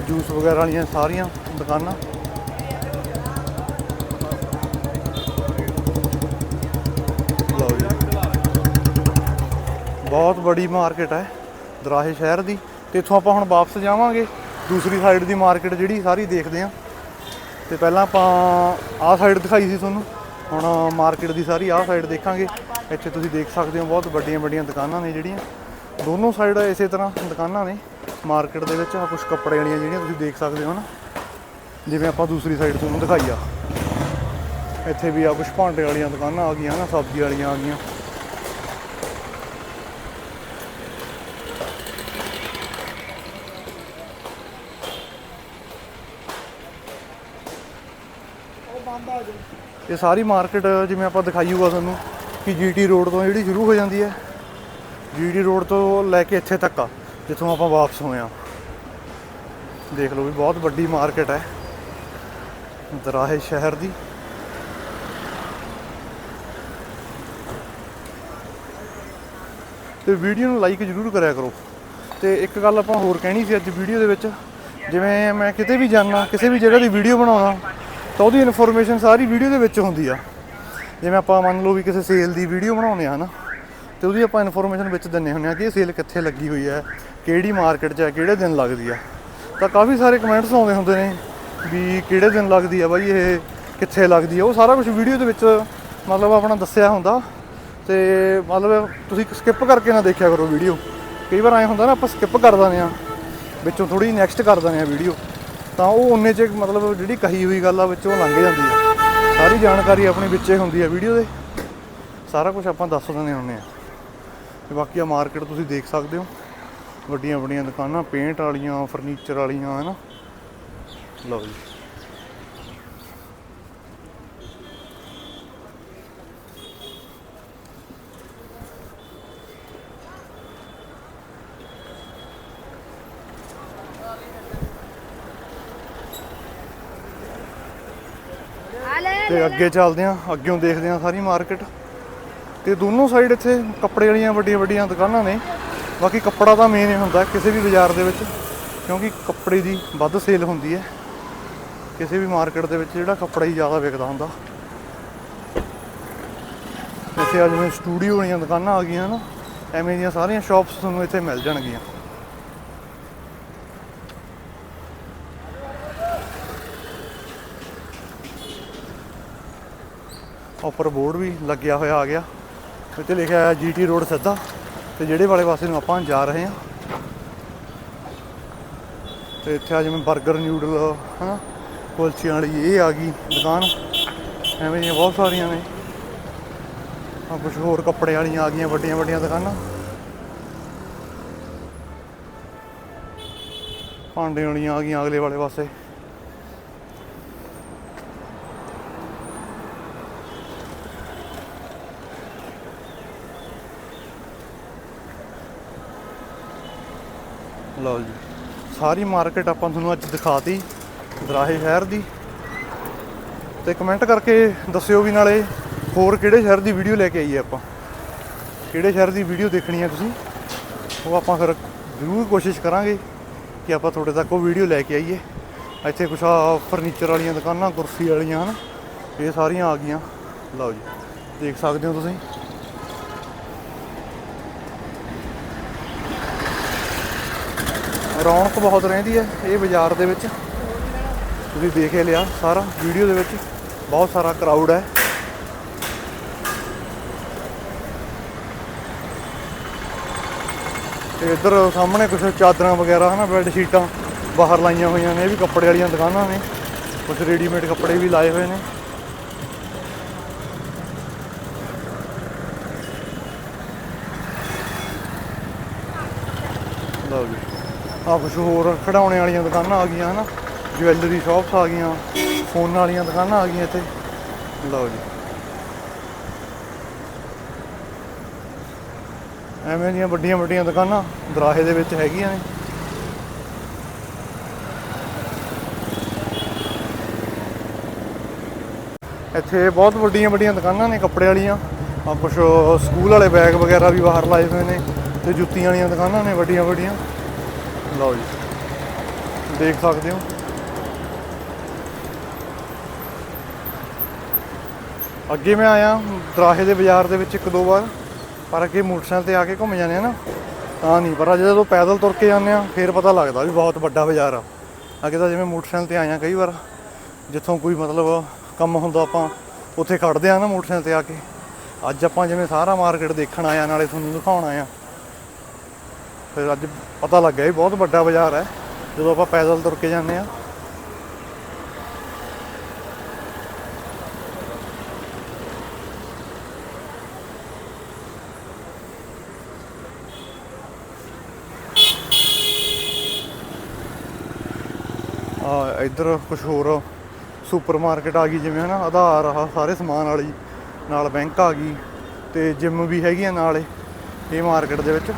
ਜੂਸ ਵਗੈਰਾ ਵਾਲੀਆਂ ਸਾਰੀਆਂ ਦੁਕਾਨਾਂ। ਲਓ ਜੀ। ਬਹੁਤ ਬੜੀ ਮਾਰਕੀਟ ਹੈ ਦਰਾਹੇ ਸ਼ਹਿਰ ਦੀ। ਤੇ ਇੱਥੋਂ ਆਪਾਂ ਹੁਣ ਵਾਪਸ ਜਾਵਾਂਗੇ। ਦੂਸਰੀ ਸਾਈਡ ਦੀ ਮਾਰਕੀਟ ਜਿਹੜੀ ਸਾਰੀ ਦੇਖਦੇ ਆਂ ਤੇ ਪਹਿਲਾਂ ਆਪਾਂ ਆਹ ਸਾਈਡ ਦਿਖਾਈ ਸੀ ਤੁਹਾਨੂੰ। ਹੁਣ ਮਾਰਕੀਟ ਦੀ ਸਾਰੀ ਆਹ ਸਾਈਡ ਦੇਖਾਂਗੇ। ਇੱਥੇ ਤੁਸੀਂ ਦੇਖ ਸਕਦੇ ਹੋ ਬਹੁਤ ਵੱਡੀਆਂ ਵੱਡੀਆਂ ਦੁਕਾਨਾਂ ਨੇ ਜਿਹੜੀਆਂ। ਦੋਨੋਂ ਸਾਈਡ ਇਸੇ ਤਰ੍ਹਾਂ ਦੁਕਾਨਾਂ ਨੇ। ਮਾਰਕੀਟ ਦੇ ਵਿੱਚ ਆ ਕੁਝ ਕੱਪੜੇ ਵਾਲੀਆਂ ਜਿਹੜੀਆਂ ਤੁਸੀਂ ਦੇਖ ਸਕਦੇ ਹੋ ਨਾ। ਜਿਵੇਂ ਆਪਾਂ ਦੂਸਰੀ ਸਾਈਡ ਤੁਹਾਨੂੰ ਦਿਖਾਈ ਆ। ਇੱਥੇ ਵੀ ਆ ਕੁਝ ਭਾਂਡੇ ਵਾਲੀਆਂ ਦੁਕਾਨਾਂ ਆ ਗਈਆਂ ਨਾ, ਸਬਜ਼ੀ ਵਾਲੀਆਂ ਆ ਗਈਆਂ। ਇਹ ਸਾਰੀ ਮਾਰਕੀਟ ਜਿਵੇਂ ਆਪਾਂ ਦਿਖਾਈ ਤੁਹਾਨੂੰ, ਕਿ ਜੀਟੀ ਰੋਡ ਤੋਂ ਜਿਹੜੀ ਸ਼ੁਰੂ ਹੋ ਜਾਂਦੀ ਹੈ। ਜੀਟੀ ਰੋਡ ਤੋਂ ਲੈ ਕੇ ਇੱਥੇ ਤੱਕ ਆ। ਜਿੱਥੋਂ ਆਪਾਂ ਵਾਪਸ ਹੋਏ ਆ ਦੇਖ ਲਓ ਵੀ ਬਹੁਤ ਵੱਡੀ ਮਾਰਕੀਟ ਹੈ। ਦਰਾਹੇ ਸ਼ਹਿਰ ਦੀ। ਤੇ ਵੀਡੀਓ ਨੂੰ ਲਾਈਕ ਜ਼ਰੂਰ ਕਰਿਆ ਕਰੋ। ਤੇ ਇੱਕ ਗੱਲ ਆਪਾਂ ਹੋਰ ਕਹਿਣੀ ਸੀ ਅੱਜ ਵੀਡੀਓ ਦੇ ਵਿੱਚ। ਜਿਵੇਂ ਮੈਂ ਕਿਤੇ ਵੀ ਜਾਣਾ ਕਿਸੇ ਵੀ ਜਗ੍ਹਾ ਦੀ ਵੀਡੀਓ ਬਣਾਉਣਾ, ਤਾਂ ਉਹਦੀ ਇਨਫੋਰਮੇਸ਼ਨ ਸਾਰੀ ਵੀਡੀਓ ਦੇ ਵਿੱਚ ਹੁੰਦੀ ਆ। ਜਿਵੇਂ ਆਪਾਂ ਮੰਨ ਲਓ ਵੀ ਕਿਸੇ ਸੇਲ ਦੀ ਵੀਡੀਓ ਬਣਾਉਂਦੇ ਆ ਨਾ। ਤੇ ਉਹਦੀ ਆਪਾਂ ਇਨਫੋਰਮੇਸ਼ਨ ਵਿੱਚ ਦਿੰਨੇ ਹੁੰਦੇ ਆ ਕਿ ਇਹ ਸੇਲ ਕਿੱਥੇ ਲੱਗੀ ਹੋਈ ਹੈ, ਕਿਹੜੀ ਮਾਰਕੀਟ 'ਚ ਹੈ, ਕਿਹੜੇ ਦਿਨ ਲੱਗਦੀ ਆ ਤਾਂ ਕਾਫੀ ਸਾਰੇ ਕਮੈਂਟਸ ਆਉਂਦੇ ਹੁੰਦੇ ਨੇ ਵੀ ਕਿਹੜੇ ਦਿਨ ਲੱਗਦੀ ਆ ਬਾਈ, ਇਹ ਕਿੱਥੇ ਲੱਗਦੀ ਆ ਉਹ ਸਾਰਾ ਕੁਝ ਵੀਡੀਓ ਦੇ ਵਿੱਚ ਮਤਲਬ ਆਪਣਾ ਦੱਸਿਆ ਹੁੰਦਾ ਤੇ ਮਤਲਬ ਤੁਸੀਂ ਸਕਿਪ ਕਰਕੇ ਨਾ ਦੇਖਿਆ ਕਰੋ ਵੀਡੀਓ ਕਈ ਵਾਰ ਐ ਹੁੰਦਾ ਨਾ, ਆਪਾਂ ਸਕਿਪ ਕਰ ਦਿੰਦੇ ਆ ਵਿੱਚੋਂ ਥੋੜੀ ਨੈਕਸਟ ਕਰ ਦਿੰਦੇ ਆ ਵੀਡੀਓ ਤਾਂ ਉਹ ਉਨੇ ਚ ਮਤਲਬ ਜਿਹੜੀ ਕਹੀ ਹੋਈ ਗੱਲ ਆ, ਵਿੱਚੋਂ ਲੰਘ ਜਾਂਦੀ ਆ ਸਾਰੀ ਜਾਣਕਾਰੀ ਆਪਣੀ ਵਿੱਚੇ ਹੁੰਦੀ ਆ ਵੀਡੀਓ ਦੇ। ਸਾਰਾ ਕੁਝ ਆਪਾਂ ਦੱਸ ਦਿੰਦੇ ਹੁੰਦੇ ਆ ਤੇ ਬਾਕੀ ਆ ਮਾਰਕੀਟ ਤੁਸੀਂ ਦੇਖ ਸਕਦੇ ਹੋ। ਵੱਡੀਆਂ ਵੱਡੀਆਂ ਦੁਕਾਨਾਂ, ਪੇਂਟ ਵਾਲੀਆਂ, ਫਰਨੀਚਰ ਵਾਲੀਆਂ, ਹਨਾ? ਲਓ ਜੀ। ਤੇ ਅੱਗੇ ਚੱਲਦੇ ਆਂ ਅੱਗਿਓਂ ਦੇਖਦੇ ਆਂ ਸਾਰੀ ਮਾਰਕੀਟ। ਤੇ ਦੋਨੋਂ ਸਾਈਡ ਇੱਥੇ ਕੱਪੜੇ ਵਾਲੀਆਂ ਵੱਡੀਆਂ ਵੱਡੀਆਂ ਦੁਕਾਨਾਂ ਨੇ। ਬਾਕੀ ਕੱਪੜਾ ਤਾਂ ਮੇਨ ਹੀ ਹੁੰਦਾ ਕਿਸੇ ਵੀ ਬਾਜ਼ਾਰ ਦੇ ਵਿੱਚ, ਕਿਉਂਕਿ ਕੱਪੜੇ ਦੀ ਵੱਧ ਸੇਲ ਹੁੰਦੀ ਹੈ। ਕਿਸੇ ਵੀ ਮਾਰਕੀਟ ਦੇ ਵਿੱਚ ਜਿਹੜਾ ਕੱਪੜਾ ਹੀ ਜ਼ਿਆਦਾ ਵਿਕਦਾ ਹੁੰਦਾ। ਇੱਥੇ ਅੱਜ ਜਿਵੇਂ ਸਟੂਡੀਓ ਵਾਲੀਆਂ ਦੁਕਾਨਾਂ ਆ ਗਈਆਂ ਨਾ, ਐਵੇਂ ਦੀਆਂ ਸਾਰੀਆਂ ਸ਼ਾਪਸ ਤੁਹਾਨੂੰ ਇੱਥੇ ਮਿਲ ਜਾਣਗੀਆਂ। ਉੱਪਰ ਬੋਰਡ ਵੀ ਲੱਗਿਆ ਹੋਇਆ ਆ ਗਿਆ। ਇੱਥੇ ਲਿਖਿਆ ਹੈ ਜੀਟੀ ਰੋਡ ਸਿੱਧਾ, ਤੇ ਜਿਹੜੇ ਵਾਲੇ ਪਾਸੇ ਨੂੰ ਆਪਾਂ ਜਾ ਰਹੇ ਹਾਂ। ਤੇ ਇੱਥੇ ਆ ਜਿਵੇਂ 버ਗਰ ਨਿਊਡਲ, ਹਨਾ, ਕੁਲਚਿਆਂ ਵਾਲੀ ਇਹ ਆ ਗਈ ਦੁਕਾਨ। ਐਵੇਂ ਦੀਆਂ ਬਹੁਤ ਸਾਰੀਆਂ ਨੇ। ਆ ਕੁਝ ਹੋਰ ਕੱਪੜੇ ਵਾਲੀਆਂ ਆ ਗਈਆਂ ਵੱਡੀਆਂ ਵੱਡੀਆਂ ਦੁਕਾਨਾਂ। ਭਾਂਡੇ ਵਾਲੀਆਂ ਆ ਗਈਆਂ ਅਗਲੇ ਵਾਲੇ ਪਾਸੇ। ਲਓ ਜੀ। ਸਾਰੀ ਮਾਰਕੀਟ ਆਪਾਂ ਤੁਹਾਨੂੰ ਅੱਜ ਦਿਖਾਤੀ, ਦਰਾਹੇ ਸ਼ਹਿਰ ਦੀ। ਤੇ ਕਮੈਂਟ ਕਰਕੇ ਦੱਸਿਓ ਵੀ ਨਾਲੇ ਹੋਰ ਕਿਹੜੇ ਸ਼ਹਿਰ ਦੀ ਵੀਡੀਓ ਲੈ ਕੇ ਆਈਏ ਆਪਾਂ। ਕਿਹੜੇ ਸ਼ਹਿਰ ਦੀ ਵੀਡੀਓ ਦੇਖਣੀ ਹੈ ਤੁਸੀਂ, ਉਹ ਆਪਾਂ ਫਿਰ ਜ਼ਰੂਰ ਕੋਸ਼ਿਸ਼ ਕਰਾਂਗੇ ਕਿ ਆਪਾਂ ਤੁਹਾਡੇ ਤੱਕ ਉਹ ਵੀਡੀਓ ਲੈ ਕੇ ਆਈਏ। ਇੱਥੇ ਕੁਛ ਫਰਨੀਚਰ ਵਾਲੀਆਂ ਦੁਕਾਨਾਂ, ਕੁਰਸੀ ਵਾਲੀਆਂ ਹਨ, ਇਹ ਸਾਰੀਆਂ ਆ ਗਈਆਂ। ਲਓ ਜੀ, ਦੇਖ ਸਕਦੇ ਹੋ ਤੁਸੀਂ। ਰੌਣਕ ਬਹੁਤ ਰਹਿੰਦੀ ਹੈ ਇਹ ਬਾਜ਼ਾਰ ਦੇ ਵਿੱਚ। ਤੁਸੀਂ ਦੇਖ ਹੀ ਲਿਆ ਸਾਰਾ, ਵੀਡੀਓ ਦੇ ਵਿੱਚ ਬਹੁਤ ਸਾਰਾ ਕਰਾਊਡ ਹੈ। ਤੇ ਇੱਧਰ ਸਾਹਮਣੇ ਕੁਝ ਚਾਦਰਾਂ ਵਗੈਰਾ, ਹਨਾ ਬੈੱਡ ਸ਼ੀਟਾਂ ਬਾਹਰ ਲਾਈਆਂ ਹੋਈਆਂ ਨੇ, ਇਹ ਵੀ ਕੱਪੜੇ ਵਾਲੀਆਂ ਦੁਕਾਨਾਂ ਨੇ। ਕੁਝ ਰੈਡੀਮੇਡ ਕੱਪੜੇ ਵੀ ਲਾਏ ਹੋਏ ਨੇ। ਲਓ ਜੀ। ਆ ਕੁਝ ਹੋਰ ਖਿਡੌਣੇ ਵਾਲੀਆਂ ਦੁਕਾਨਾਂ ਆ ਗਈਆਂ, ਹਨਾ? ਜਵੈਲਰੀ ਸ਼ਾਪਸ ਆ ਗਈਆਂ, ਫੋਨ ਵਾਲੀਆਂ ਦੁਕਾਨਾਂ ਆ ਗਈਆਂ ਇੱਥੇ। ਲਓ ਜੀ। ਐਵੇਂ ਦੀਆਂ ਵੱਡੀਆਂ ਵੱਡੀਆਂ ਦੁਕਾਨਾਂ ਦਰਾਹੇ ਦੇ ਵਿੱਚ ਹੈਗੀਆਂ ਨੇ। ਇੱਥੇ ਬਹੁਤ ਵੱਡੀਆਂ ਵੱਡੀਆਂ ਦੁਕਾਨਾਂ ਨੇ ਕੱਪੜੇ ਵਾਲੀਆਂ। ਆ ਕੁਝ ਸਕੂਲ ਵਾਲੇ ਬੈਗ ਵਗੈਰਾ ਵੀ ਬਾਹਰ ਲਾਏ ਹੋਏ ਨੇ ਤੇ ਜੁੱਤੀਆਂ ਵਾਲੀਆਂ ਦੁਕਾਨਾਂ ਨੇ ਵੱਡੀਆਂ ਵੱਡੀਆਂ। ਲਓ ਜੀ। ਦੇਖ ਸਕਦੇ ਹੋ। ਅੱਗੇ ਮੈਂ ਆਇਆ, ਦਰਾਹੇ ਦੇ ਬਾਜ਼ਾਰ ਦੇ ਵਿੱਚ ਇੱਕ ਦੋ ਵਾਰ, ਪਰ ਅੱਗੇ ਮੋਟਰਸਾਈਕਲ ਤੇ ਆ ਕੇ ਘੁੰਮ ਜਾਂਦੇ ਆ ਨਾ, ਤਾਂ ਨਹੀਂ। ਪਰ ਜਦੋਂ ਪੈਦਲ ਤੁਰ ਕੇ ਜਾਂਦੇ ਆ, ਫੇਰ ਪਤਾ ਲੱਗਦਾ ਵੀ ਬਹੁਤ ਵੱਡਾ ਬਾਜ਼ਾਰ ਆ। ਅੱਗੇ ਤਾਂ ਜਿਵੇਂ ਮੋਟਰਸਾਈਕਲ ਤੇ ਆਇਆ ਕਈ ਵਾਰ, ਜਿੱਥੋਂ ਕੋਈ ਮਤਲਬ ਕੰਮ ਹੁੰਦਾ ਆਪਾਂ, ਉੱਥੇ ਖੜਦੇ ਆ ਨਾ ਮੋਟਰਸਾਈਕਲ ਤੇ ਆ ਕੇ। ਅੱਜ ਆਪਾਂ ਜਿਵੇਂ ਸਾਰਾ ਮਾਰਕੀਟ ਦੇਖਣ ਆਇਆ ਨਾਲੇ ਤੁਹਾਨੂੰ ਦਿਖਾਉਣ ਆਇਆ ਫਿਰ ਅੱਜ ਪਤਾ ਲੱਗ ਗਿਆ ਵੀ ਬਹੁਤ ਵੱਡਾ ਬਾਜ਼ਾਰ ਹੈ। ਜਦੋਂ ਆਪਾਂ ਪੈਦਲ ਤੁਰ ਕੇ ਜਾਂਦੇ ਆ ਆ ਇੱਧਰ ਕੁਝ ਹੋਰ ਸੁਪਰ ਮਾਰਕੀਟ ਆ ਗਈ, ਜਿਵੇਂ ਹਨਾ ਆਧਾਰ ਆ ਸਾਰੇ ਸਮਾਨ ਵਾਲੀ ਨਾਲ ਬੈਂਕ ਆ ਗਈ ਤੇ ਜਿਮ ਵੀ ਹੈਗੀ ਆ ਨਾਲ ਇਹ ਮਾਰਕੀਟ ਦੇ ਵਿੱਚ।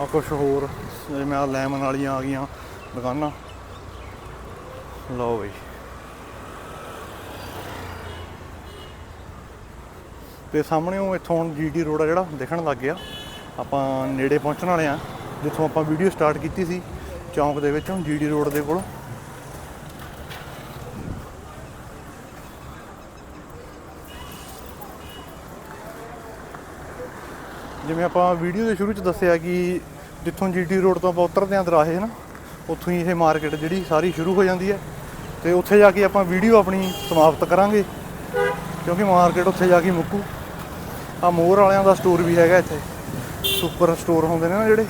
ਆ ਕੁਝ ਹੋਰ। ਜਿਵੇਂ ਆ ਲੈਮਨ ਵਾਲੀਆਂ ਆ ਗਈਆਂ ਦੁਕਾਨਾਂ। ਲਓ ਬਈ। ਤੇ ਸਾਹਮਣੇ ਉਹ ਇੱਥੋਂ ਹੁਣ ਜੀਡੀ ਰੋਡ ਆ ਜਿਹੜਾ, ਦਿਖਣ ਲੱਗ ਗਿਆ। ਆਪਾਂ ਨੇੜੇ ਪਹੁੰਚਣ ਵਾਲੇ ਆ, ਜਿੱਥੋਂ ਆਪਾਂ ਵੀਡੀਓ ਸਟਾਰਟ ਕੀਤੀ ਸੀ, ਚੌਂਕ ਦੇ ਵਿੱਚ ਹੁਣ ਜੀਡੀ ਰੋਡ ਦੇ ਕੋਲ। ਜਿਵੇਂ ਆਪਾਂ ਵੀਡੀਓ ਦੇ ਸ਼ੁਰੂ ਚ ਦੱਸਿਆ ਕਿ ਜਿੱਥੋਂ ਜੀਟੀ ਰੋਡ ਤੋਂ ਆਪਾਂ ਉਤਰਦੇ ਆਂ ਦਰਾਹੇ ਨਾ? ਉੱਥੋਂ ਹੀ ਇਹ ਮਾਰਕੀਟ ਜਿਹੜੀ ਸਾਰੀ ਸ਼ੁਰੂ ਹੋ ਜਾਂਦੀ ਹੈ ਤੇ ਉੱਥੇ ਜਾ ਕੇ ਆਪਾਂ ਵੀਡੀਓ ਆਪਣੀ ਸਮਾਪਤ ਕਰਾਂਗੇ, ਕਿਉਂਕਿ ਮਾਰਕੀਟ ਉੱਥੇ ਜਾ ਕੇ ਮੁੱਕੂ। ਆ ਮੋਰ ਵਾਲਿਆਂ ਦਾ ਸਟੋਰ ਵੀ ਹੈਗਾ ਇੱਥੇ। ਸੁਪਰ ਸਟੋਰ ਹੁੰਦੇ ਨੇ ਨਾ ਜਿਹੜੇ।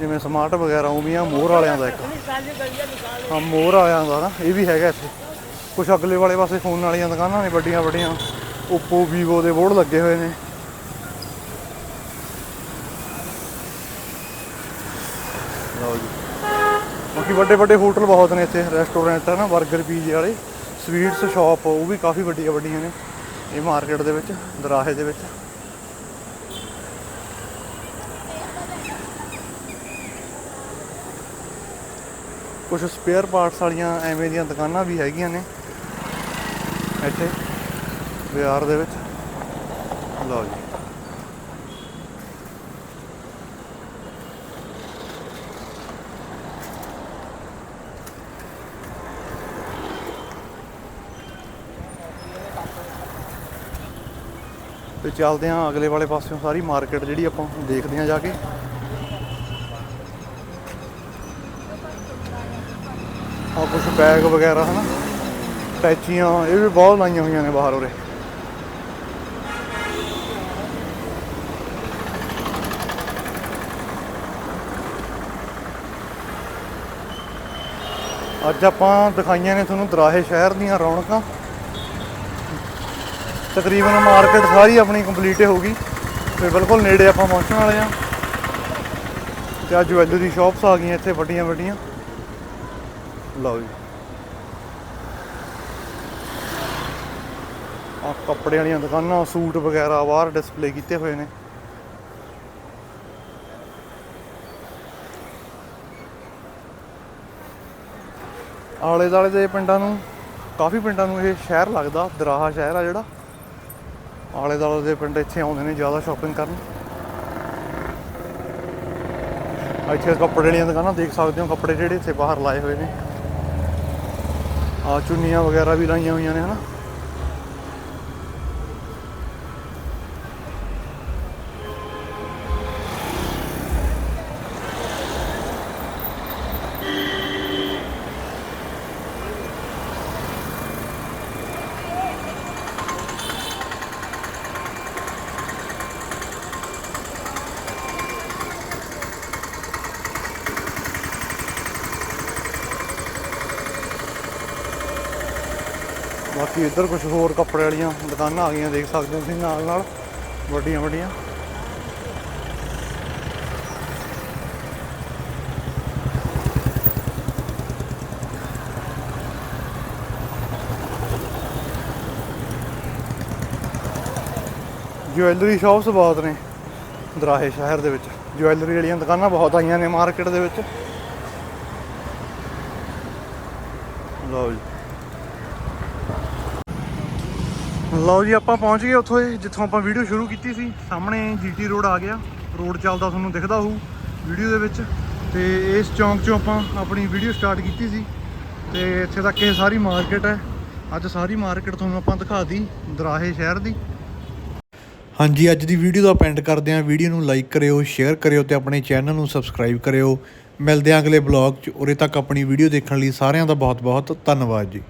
ਜਿਵੇਂ ਸਮਾਰਟ ਵਗੈਰਾ ਉਹ ਵੀ ਆ ਮੋਰ ਵਾਲਿਆਂ ਦਾ ਇੱਕ। ਹਾਂ ਮੋਰ ਵਾਲਿਆਂ ਦਾ ਨਾ, ਇਹ ਵੀ ਹੈਗਾ ਇੱਥੇ। ਕੁਛ ਅਗਲੇ ਵਾਲੇ ਪਾਸੇ ਫੋਨ ਵਾਲੀਆਂ ਦੁਕਾਨਾਂ ਨੇ ਵੱਡੀਆਂ ਵੱਡੀਆਂ ਓਪੋ ਵੀਵੋ ਦੇ ਬੋਰਡ ਲੱਗੇ ਹੋਏ ਨੇ। ਬਾਕੀ ਵੱਡੇ ਵੱਡੇ ਹੋਟਲ ਬਹੁਤ ਨੇ ਇੱਥੇ ਰੈਸਟੋਰੈਂਟ ਹੈ ਨਾ 버ਗਰ ਪੀਜ਼ੇ ਵਾਲੇ ਸਵੀਟਸ ਸ਼ਾਪ ਉਹ ਵੀ ਕਾਫੀ ਵੱਡੀਆਂ ਵੱਡੀਆਂ ਨੇ, ਇਹ ਮਾਰਕੀਟ ਦੇ ਵਿੱਚ, ਦਰਾਹੇ ਦੇ ਵਿੱਚ। ਕੁਝ ਸਪੇਅਰ ਪਾਰਟਸ ਵਾਲੀਆਂ ਐਵੇਂ ਦੀਆਂ ਦੁਕਾਨਾਂ ਵੀ ਹੈਗੀਆਂ ਨੇ, ਇੱਥੇ, ਬਾਜ਼ਾਰ ਦੇ ਵਿੱਚ। ਲਓ ਜੀ। ਤੇ ਚੱਲਦੇ ਆਂ ਅਗਲੇ ਵਾਲੇ ਪਾਸਿਓਂ ਸਾਰੀ ਮਾਰਕੀਟ ਜਿਹੜੀ ਆਪਾਂ ਦੇਖਦੇ ਆਂ ਜਾ ਕੇ। ਆ ਕੁਝ ਬੈਗ ਵਗੈਰਾ ਹਨਾ ਟੈਚੀਆਂ ਇਹ ਵੀ ਬਹੁਤ ਲਾਈਆਂ ਹੋਈਆਂ ਨੇ ਬਾਹਰ ਉਰੇ। ਅੱਜ ਆਪਾਂ ਦਿਖਾਈਆਂ ਨੇ ਤੁਹਾਨੂੰ ਦਰਾਹੇ ਸ਼ਹਿਰ ਦੀਆਂ ਰੌਣਕਾਂ। ਤਕਰੀਬਨ ਮਾਰਕੀਟ ਸਾਰੀ ਆਪਣੀ ਕੰਪਲੀਟ ਹੋ ਗਈ ਤੇ ਬਿਲਕੁਲ ਨੇੜੇ ਆਪਾਂ ਪਹੁੰਚਣ ਵਾਲੇ ਆ ਤੇ ਆ ਜੁਐਲਰੀ ਸ਼ਾਪਸ ਆ ਗਈਆਂ ਇੱਥੇ ਵੱਡੀਆਂ ਵੱਡੀਆਂ। ਲਓ ਜੀ। ਆ ਕੱਪੜੇ ਵਾਲੀਆਂ ਦੁਕਾਨਾਂ, ਸੂਟ ਵਗੈਰਾ ਬਾਹਰ ਡਿਸਪਲੇ ਕੀਤੇ ਹੋਏ ਨੇ। ਆਲੇ ਦਾਲੇ ਦੇ ਪਿੰਡਾਂ ਨੂੰ, ਕਾਫੀ ਪਿੰਡਾਂ ਨੂੰ ਇਹ ਸ਼ਹਿਰ ਲੱਗਦਾ, ਦਰਾਹਾ ਸ਼ਹਿਰ ਆ ਜਿਹੜਾ। ਆਲੇ ਦਾਲੇ ਦੇ ਪਿੰਡ ਇੱਥੇ ਆਉਂਦੇ ਨੇ, ਜ਼ਿਆਦਾ ਸ਼ਾਪਿੰਗ ਕਰਨ। ਇੱਥੇ ਕੱਪੜੇ ਵਾਲੀਆਂ ਦੁਕਾਨਾਂ ਦੇਖ ਸਕਦੇ ਹੋ, ਕੱਪੜੇ ਜਿਹੜੇ ਇੱਥੇ ਬਾਹਰ ਲਾਏ ਹੋਏ ਨੇ। ਆ ਚੁੰਨੀਆਂ ਵਗੈਰਾ ਵੀ ਲਾਈਆਂ ਹੋਈਆਂ ਨੇ, ਹਨਾ? ਬਾਕੀ ਇੱਧਰ ਕੁਝ ਹੋਰ ਕੱਪੜੇ ਵਾਲੀਆਂ ਦੁਕਾਨਾਂ ਆ ਗਈਆਂ, ਦੇਖ ਸਕਦੇ ਹੋ ਤੁਸੀਂ ਨਾਲ ਨਾਲ। ਵੱਡੀਆਂ ਵੱਡੀਆਂ। ਜੁਐਲਰੀ ਸ਼ਾਪਸ ਬਹੁਤ ਨੇ ਦਰਾਹੇ ਸ਼ਹਿਰ ਦੇ ਵਿੱਚ। ਜੁਐਲਰੀ ਵਾਲੀਆਂ ਦੁਕਾਨਾਂ ਬਹੁਤ ਆਈਆਂ ਨੇ ਮਾਰਕੀਟ ਦੇ ਵਿੱਚ। ਲਓ ਜੀ। ਲਓ ਜੀ, ਆਪਾਂ ਪਹੁੰਚ ਗਏ ਉੱਥੋਂ ਜਿੱਥੋਂ ਆਪਾਂ ਵੀਡੀਓ ਸ਼ੁਰੂ ਕੀਤੀ ਸੀ। ਸਾਹਮਣੇ ਜੀਟੀ ਰੋਡ ਆ ਗਿਆ। ਰੋਡ ਚੱਲਦਾ ਤੁਹਾਨੂੰ ਦਿਖਦਾ ਹੋਊ ਵੀਡੀਓ ਦੇ ਵਿੱਚ। ਤੇ ਇਸ ਚੌਂਕ 'ਚੋਂ ਆਪਾਂ ਆਪਣੀ ਵੀਡੀਓ ਸਟਾਰਟ ਕੀਤੀ ਸੀ। ਤੇ ਇੱਥੇ ਤੱਕ ਇਹ ਸਾਰੀ ਮਾਰਕੀਟ ਹੈ। ਅੱਜ ਸਾਰੀ ਮਾਰਕੀਟ ਤੁਹਾਨੂੰ ਆਪਾਂ ਦਿਖਾ ਦੀ, ਦਰਾਹੇ ਸ਼ਹਿਰ ਦੀ। ਹਾਂਜੀ, ਅੱਜ ਦੀ ਵੀਡੀਓ ਦਾ ਪੈਂਡ ਕਰਦੇ ਹਾਂ। ਵੀਡੀਓ ਨੂੰ ਲਾਈਕ ਕਰਿਓ ਸ਼ੇਅਰ ਕਰਿਓ ਤੇ ਆਪਣੇ ਚੈਨਲ ਨੂੰ ਸਬਸਕ੍ਰਾਈਬ ਕਰਿਓ। ਮਿਲਦੇ ਹਾਂ ਅਗਲੇ ਬਲੌਗ 'ਚ। ਉਰੇ ਤੱਕ ਆਪਣੀ ਵੀਡੀਓ ਦੇਖਣ ਲਈ ਸਾਰਿਆਂ ਦਾ ਬਹੁਤ ਬਹੁਤ ਧੰਨਵਾਦ ਜੀ।